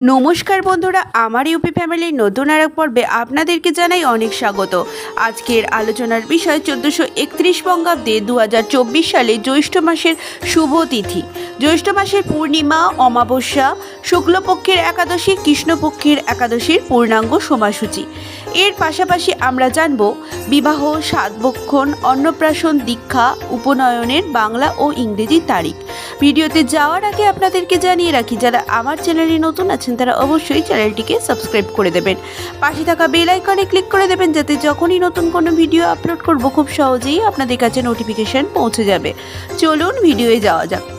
নমস্কার বন্ধুরা, আমার ইউপি ফ্যামিলির নতুন আর এক পর্বে আপনাদেরকে জানাই অনেক স্বাগত। আজকের আলোচনার বিষয় চোদ্দোশো একত্রিশ বঙ্গাব্দে দু হাজার চব্বিশ সালে জ্যৈষ্ঠ মাসের শুভ তিথি। জ্যৈষ্ঠ মাসের পূর্ণিমা, অমাবস্যা, শুক্লপক্ষের একাদশী, কৃষ্ণপক্ষের একাদশীর পূর্ণাঙ্গ সময়সূচি। এর পাশাপাশি আমরা জানব বিবাহ, সাতবক্ষণ, অন্নপ্রাশন, দীক্ষা, উপনয়নের বাংলা ও ইংরেজি তারিখ। ভিডিওতে যাওয়ার আগে আপনাদেরকে জানিয়ে রাখি, যারা আমার চ্যানেলে নতুন আছেন, তারা অবশ্যই চ্যানেলটিকে সাবস্ক্রাইব করে দেবেন। পাশে থাকা বেল আইকনে ক্লিক করে দেবেন, যাতে যখনই নতুন কোনো ভিডিও আপলোড করব, খুব সহজেই আপনাদের কাছে নোটিফিকেশান পৌঁছে যাবে। চলুন, ভিডিওয়ে যাওয়া যাক।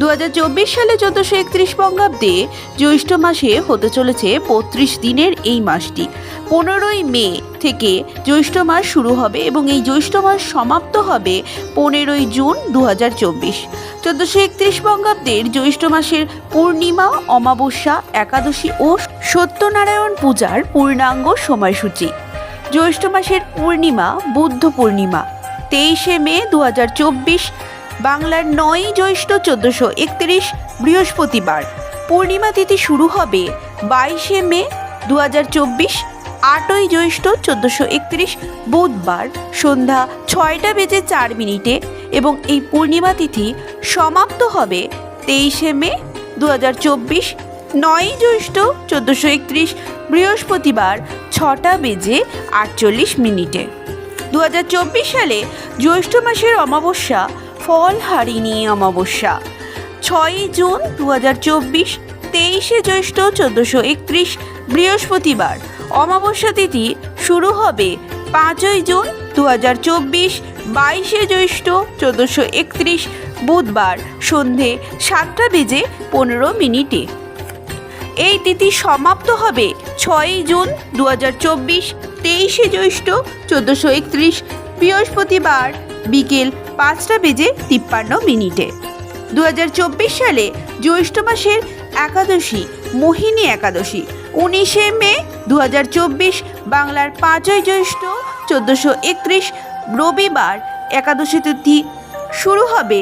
দু হাজার চব্বিশ সালে চোদ্দোশো একত্রিশ বঙ্গাব্দে জ্যৈষ্ঠ মাসে হতে চলেছে বত্রিশ দিনের এই মাসটি। পনেরোই মে থেকে জ্যৈষ্ঠ মাস শুরু হবে এবং এই জ্যৈষ্ঠ মাস সমাপ্ত হবে পনেরোই জুন দু হাজার চব্বিশ। চোদ্দশো একত্রিশ বঙ্গাব্দের জ্যৈষ্ঠ মাসের পূর্ণিমা, অমাবস্যা, একাদশী ও সত্যনারায়ণ পূজার পূর্ণাঙ্গ সময়সূচি। জ্যৈষ্ঠ মাসের পূর্ণিমা, বুদ্ধ পূর্ণিমা। তেইশে মে দু হাজার চব্বিশ বাংলার নয়ই জ্যৈষ্ঠ চোদ্দোশো একত্রিশ বৃহস্পতিবার। পূর্ণিমা তিথি শুরু হবে বাইশে মে দু হাজার চব্বিশ, আটই জ্যৈষ্ঠ চোদ্দোশো একত্রিশ বুধবার সন্ধ্যা ছয়টা বেজে চার মিনিটে এবং এই পূর্ণিমা তিথি সমাপ্ত হবে তেইশে মে দু হাজার চব্বিশ নয়ই জ্যৈষ্ঠ চোদ্দোশো একত্রিশ বৃহস্পতিবার ছটা বেজে আটচল্লিশ মিনিটে। দু হাজার চব্বিশ সালে জ্যৈষ্ঠ মাসের অমাবস্যা ফল হারিণী অমাবস্যা। ছয়ই জুন দু হাজার চব্বিশ, তেইশে জ্যৈষ্ঠ চোদ্দোশো একত্রিশ, বৃহস্পতিবার। অমাবস্যা তিথি শুরু হবে পাঁচই জুন দু হাজার চব্বিশ, বাইশে জ্যৈষ্ঠ চোদ্দোশো একত্রিশ, বুধবার সন্ধে সাতটা বেজে পনেরো মিনিটে। এই তিথি সমাপ্ত হবে ছয়ই জুন দু হাজার চব্বিশ, তেইশে জ্যৈষ্ঠ চোদ্দোশো একত্রিশ, বৃহস্পতিবার বিকেল পাঁচটা বেজে তিপ্পান্ন মিনিটে। দু হাজার চব্বিশ সালে জ্যৈষ্ঠ মাসের একাদশী, মোহিনী একাদশী, উনিশে মে দু হাজার চব্বিশ, বাংলার পাঁচই জ্যৈষ্ঠ চোদ্দোশো একত্রিশ, রবিবার একাদশী তিথি শুরু হবে।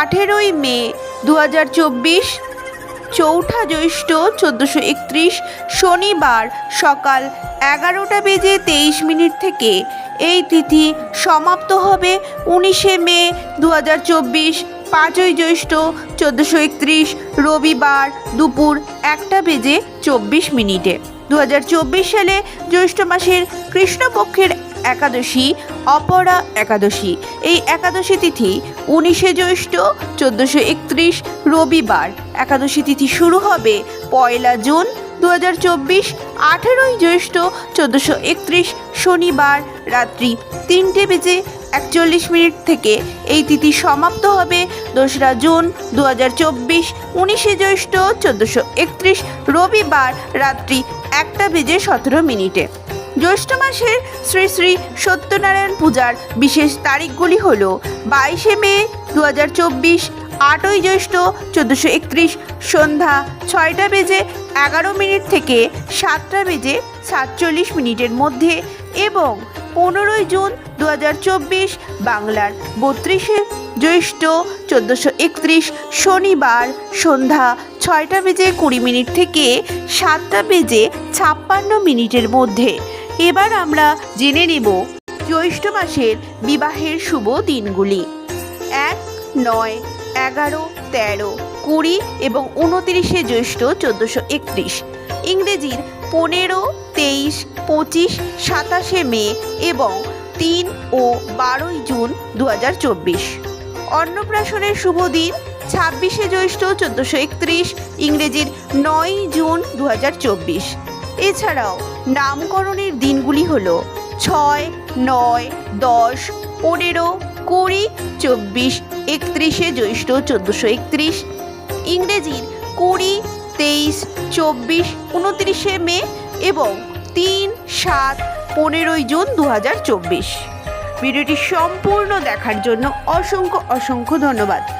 আঠেরোই মে দু হাজার চব্বিশ চৌঠা জ্যৈষ্ঠ চোদ্দোশো একত্রিশ শনিবার সকাল এগারোটা বেজে তেইশ মিনিট থেকে। এই তিথি সমাপ্ত হবে উনিশে মে দু হাজার চব্বিশ, পাঁচই জ্যৈষ্ঠ চোদ্দোশো একত্রিশ, রবিবার দুপুর একটা বেজে চব্বিশ মিনিটে। দু হাজার চব্বিশ সালে জ্যৈষ্ঠ মাসের কৃষ্ণপক্ষের একাদশী, অপরা একাদশী। এই একাদশী তিথি উনিশে জ্যৈষ্ঠ, চোদ্দোশো একত্রিশ, রবিবার। একাদশী তিথি শুরু হবে পয়লা জুন দু হাজার চব্বিশ, আঠেরোই জ্যৈষ্ঠ, চোদ্দোশো একত্রিশ, শনিবার রাত্রি তিনটে বেজে একচল্লিশ মিনিট থেকে এই তিথি সমাপ্ত হবে দোসরা জুন দু হাজার চব্বিশ, উনিশে জ্যৈষ্ঠ, চোদ্দোশো একত্রিশ, রবিবার রাত্রি একটা বেজে সতেরো মিনিটে। জ্যৈষ্ঠ মাসের শ্রী শ্রী সত্যনারায়ণ পূজার বিশেষ তারিখগুলি হল বাইশে মে দু হাজার চব্বিশ, আটই জ্যৈষ্ঠ চোদ্দোশো একত্রিশ, সন্ধ্যা ছয়টা বেজে এগারো মিনিট থেকে সাতটা বেজে সাতচল্লিশ মিনিটের মধ্যে এবং পনেরোই জুন দু হাজার চব্বিশ, বাংলার বত্রিশে জ্যৈষ্ঠ চোদ্দোশো একত্রিশ, শনিবার সন্ধ্যা ছয়টা বেজে কুড়ি মিনিট থেকে সাতটা বেজে ছাপ্পান্ন মিনিটের মধ্যে এবার আমরা জেনে নেব জ্যৈষ্ঠ মাসের বিবাহের শুভ দিনগুলি। এক, নয়, এগারো, তেরো, কুড়ি এবং উনতিরিশে জ্যৈষ্ঠ চোদ্দোশো একত্রিশ। ইংরেজির পনেরো, তেইশ, পঁচিশ, সাতাশে মে এবং তিন ও বারোই জুন দু হাজার চব্বিশ। অন্নপ্রাশনের শুভ দিন ছাব্বিশে জ্যৈষ্ঠ চোদ্দোশো একত্রিশ, ইংরেজির নয় জুন দু হাজার চব্বিশ। এছাড়াও নামকরণের দিনগুলি হল ছয়, নয়, দশ, পনেরো, কুড়ি, চব্বিশ, একত্রিশে জ্যৈষ্ঠ চোদ্দোশো একত্রিশ। ইংরেজির কুড়ি, তেইশ, চব্বিশ, উনত্রিশে মে এবং তিন, সাত, পনেরোই জুন দু হাজার চব্বিশ। ভিডিওটি সম্পূর্ণ দেখার জন্য অসংখ্য অসংখ্য ধন্যবাদ।